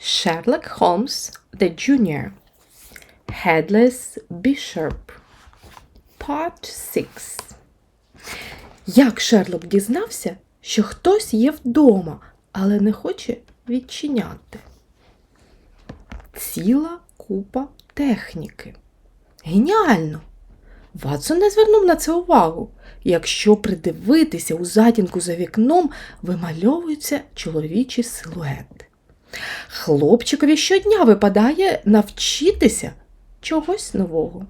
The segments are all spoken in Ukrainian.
Sherlock Holmes the Junior. Headless Bishop. Part 6. Як Шерлок дізнався, що хтось є вдома, але не хоче відчиняти? Ціла купа техніки. Геніально! Ватсон не звернув на це увагу. Якщо придивитися у затінку за вікном, вимальовуються чоловічі силуети. Хлопчикові щодня випадає навчитися чогось нового.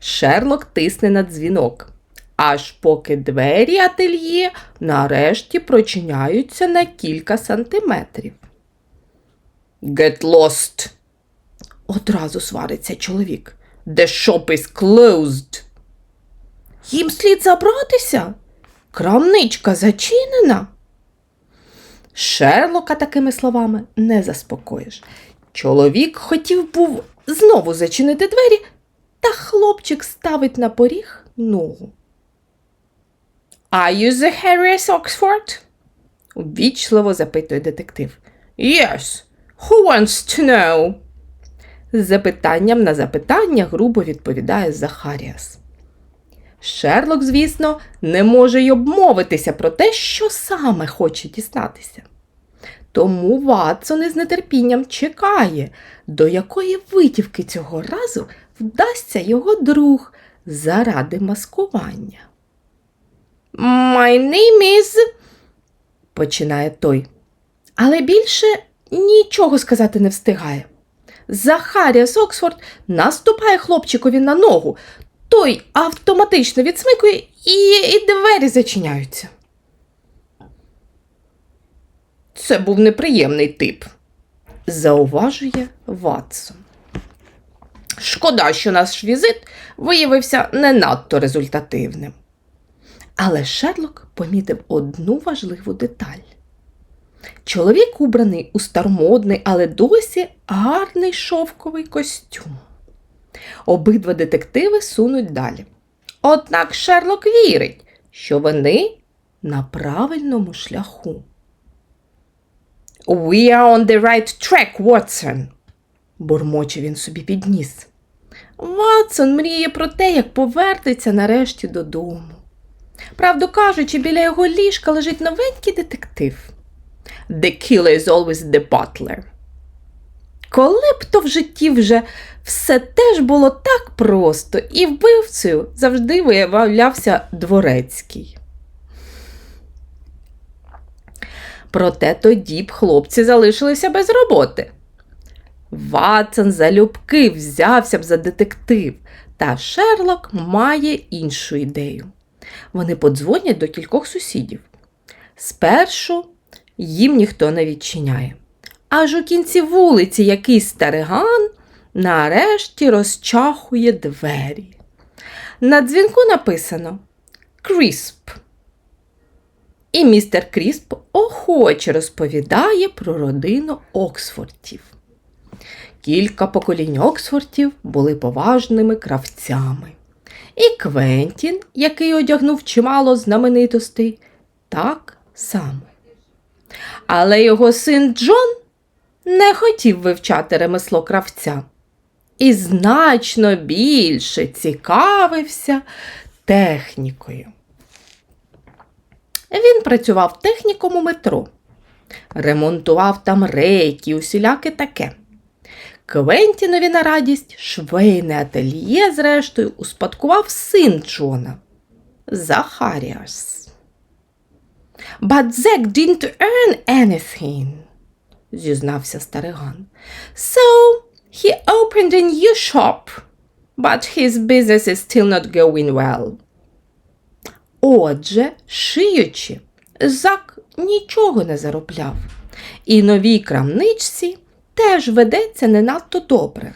Шерлок тисне на дзвінок, аж поки двері ательє нарешті прочиняються на кілька сантиметрів. Get lost! Одразу свариться чоловік. The shop is closed. Їм слід забратися. Крамничка зачинена. Шерлока такими словами не заспокоїш. Чоловік хотів був знову зачинити двері, та хлопчик ставить на поріг ногу. Are you the Harriet Oxford? Ввічливо запитує детектив. Yes. Who wants to know? З запитанням на запитання грубо відповідає Захаріас. Шерлок, звісно, не може й обмовитися про те, що саме хоче дізнатися. Тому Ватсон із нетерпінням чекає, до якої витівки цього разу вдасться його друг заради маскування. My name is... починає той, але більше нічого сказати не встигає. Захаріас Оксфорд наступає хлопчикові на ногу, той автоматично відсмикує і, і двері зачиняються. Це був неприємний тип, зауважує Ватсон. Шкода, що наш візит виявився не надто результативним. Але Шерлок помітив одну важливу деталь. Чоловік убраний у старомодний, але досі гарний шовковий костюм. Обидва детективи сунуть далі. Однак Шерлок вірить, що вони на правильному шляху. We are on the right track, Watson, бурмоче він собі підніс. Ватсон мріє про те, як повернеться нарешті додому. Правду кажучи, біля його ліжка лежить новенький детектив. The killer is always the butler. Коли б то в житті вже все теж було так просто, і вбивцею завжди виявлявся дворецький. Проте тоді б хлопці залишилися без роботи. Ватсон залюбки взявся б за детектив, та Шерлок має іншу ідею. Вони подзвонять до кількох сусідів. Спершу їм ніхто не відчиняє. Аж у кінці вулиці якийсь стариган нарешті розчахує двері. На дзвінку написано Крісп. І містер Крісп охоче розповідає про родину Оксфордів. Кілька поколінь Оксфордів були поважними кравцями. І Квентін, який одягнув чимало знаменитостей, так само. Але його син Джон не хотів вивчати ремесло кравця і значно більше цікавився технікою. Він працював техніком у метро, ремонтував там рейки, усіляке таке. Квентінові на радість швейне ательє, зрештою, успадкував син Джона Захаріас. But Zack didn't earn anything, зізнався стариган. So he opened a new shop, but his business is still not going well. Отже, шиючи, Зак нічого не заробляв, і новій крамничці теж ведеться не надто добре.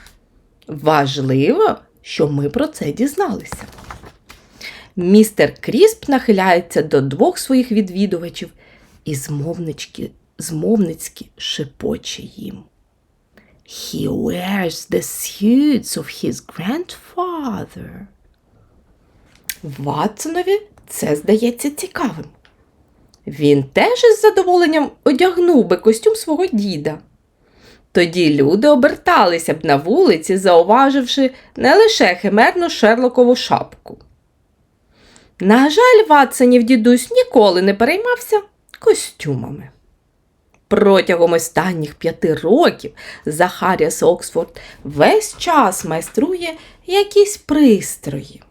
Важливо, що ми про це дізналися. Містер Крісп нахиляється до двох своїх відвідувачів і змовнички, змовницьки шепоче їм. He wears the suits of his grandfather. Ватсонові це здається цікавим. Він теж із задоволенням одягнув би костюм свого діда. Тоді люди оберталися б на вулиці, зауваживши не лише химерну Шерлокову шапку. На жаль, Ватсонів дідусь ніколи не переймався костюмами. Протягом останніх п'яти років Захаріас Оксфорд весь час майструє якісь пристрої.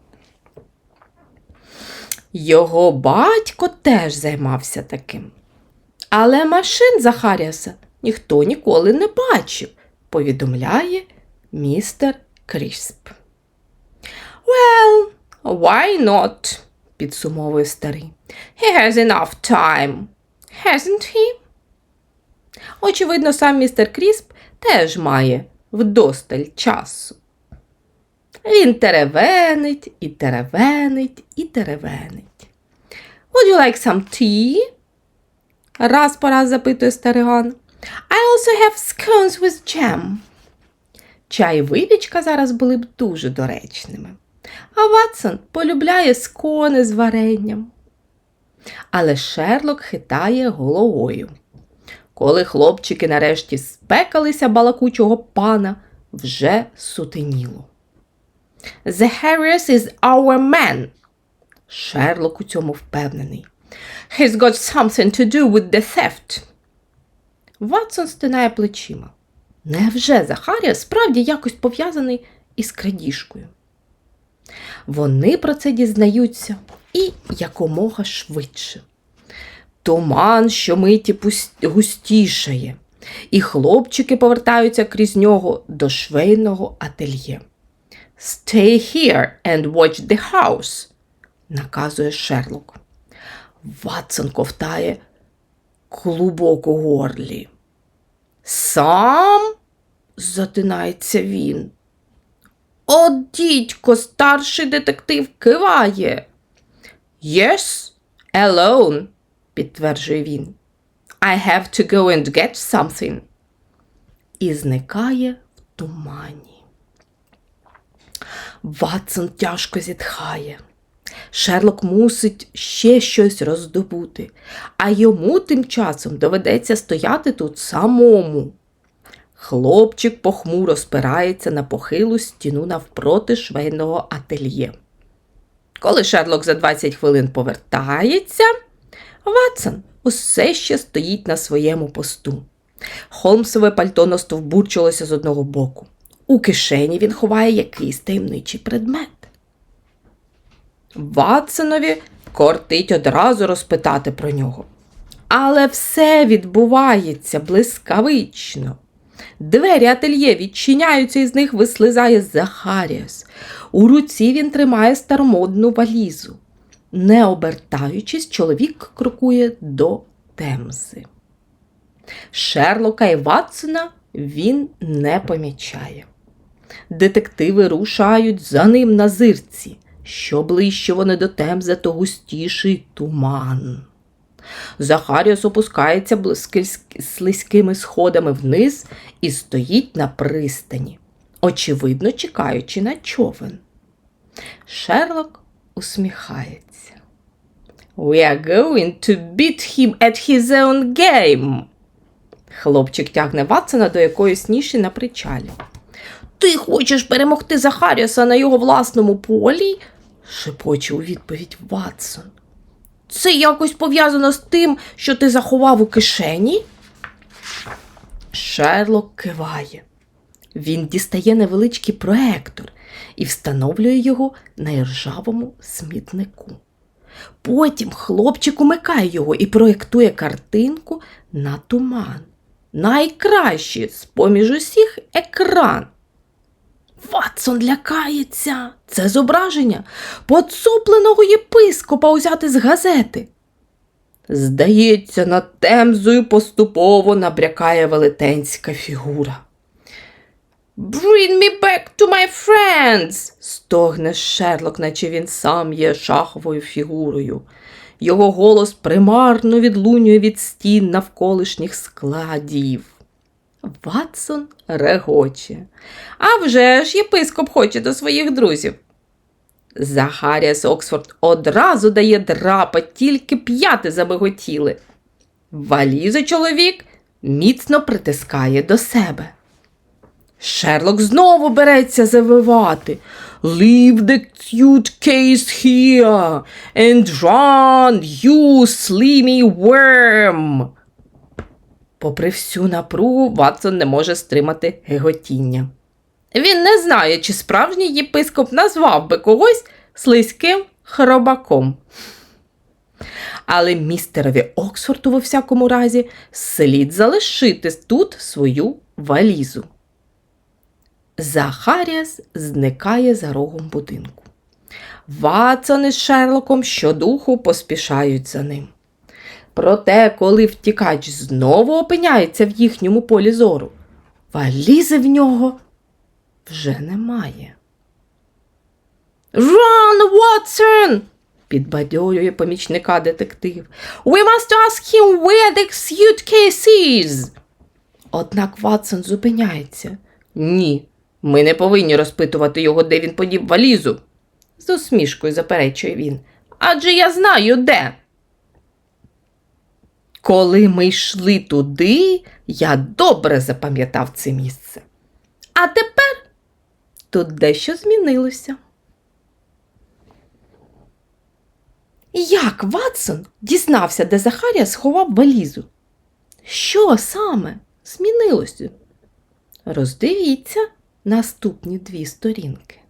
Його батько теж займався таким. Але машин Захаріаса ніхто ніколи не бачив, повідомляє містер Крісп. Well, why not? підсумовує старий. He has enough time, hasn't he? Очевидно, сам містер Крісп теж має вдосталь часу. Він теревенить і теревенить і теревенить. Would you like some tea? Раз по раз запитує стариган. I also have scones with jam. Чай і випічка зараз були б дуже доречними. А Ватсон полюбляє скони з варенням. Але Шерлок хитає головою. Коли хлопчики нарешті спекалися балакучого пана, вже сутеніло. The Harris is our man. Шерлок у цьому впевнений. He's got something to do with the theft. Ватсон стинає плечима. Невже Захарія справді якось пов'язаний із крадіжкою? Вони про це дізнаються і якомога швидше. Туман щомиті пуст- густішає, і хлопчики повертаються крізь нього до швейного ательє. Stay here and watch the house, наказує Шерлок. Ватсон ковтає клубок у горлі. Сам? затинається він. О, дідько, старший детектив киває. Yes, alone, підтверджує він. I have to go and get something. І зникає в тумані. Ватсон тяжко зітхає. Шерлок мусить ще щось роздобути, а йому тим часом доведеться стояти тут самому. Хлопчик похмуро спирається на похилу стіну навпроти швейного ательє. Коли Шерлок за 20 хвилин повертається, Ватсон усе ще стоїть на своєму посту. Холмсове пальто настовбурчилося з одного боку. У кишені він ховає якийсь таємничий предмет. Ватсонові кортить одразу розпитати про нього. Але все відбувається блискавично. Двері ательє відчиняються і з них вислизає Захаріас. У руці він тримає старомодну валізу. Не обертаючись, чоловік крокує до Темзи. Шерлока і Ватсона він не помічає. Детективи рушають за ним на зирці. Що ближче вони до Темзи, то густіший туман. Захаріус опускається слизькими сходами вниз і стоїть на пристані, очевидно чекаючи на човен. Шерлок усміхається. We are going to beat him at his own game. Хлопчик тягне Ватсона до якоїсь ніші на причалі. Ти хочеш перемогти Захаріуса на його власному полі? шепоче у відповідь Ватсон. Це якось пов'язано з тим, що ти заховав у кишені? Шерлок киває. Він дістає невеличкий проектор і встановлює його на іржавому смітнику. Потім хлопчик умикає його і проєктує картинку на туман. Найкращий з поміж усіх екран. Ватсон лякається. Це зображення поцупленого єпископа узяти з газети. Здається, над темзою поступово набрякає велетенська фігура. Bring me back to my friends! стогне Шерлок, наче він сам є шаховою фігурою. Його голос примарно відлунює від стін навколишніх складів. Ватсон регоче. А вже ж єпископ хоче до своїх друзів. Захаріас Оксфорд одразу дає драпа, тільки п'яти забиготіли. Валізу чоловік міцно притискає до себе. Шерлок знову береться завивати. Leave the suitcase here and run, you slimy worm. Попри всю напругу, Ватсон не може стримати геготіння. Він не знає, чи справжній єпископ назвав би когось слизьким хробаком. Але містерові Оксфорду, во всякому разі, слід залишити тут свою валізу. Захаріас зникає за рогом будинку. Ватсон із Шерлоком щодуху поспішають за ним. Проте, коли втікач знову опиняється в їхньому полі зору, валізи в нього вже немає. Run, Watson! підбадьорює помічника детектив. We must ask him where the suitcase is. Однак Ватсон зупиняється. Ні, ми не повинні розпитувати його, де він подів валізу. З усмішкою заперечує він. Адже я знаю де. Коли ми йшли туди, я добре запам'ятав це місце. А тепер тут дещо змінилося. Як Ватсон дізнався, де Захарія сховав валізу? Що саме змінилося? Роздивіться наступні дві сторінки.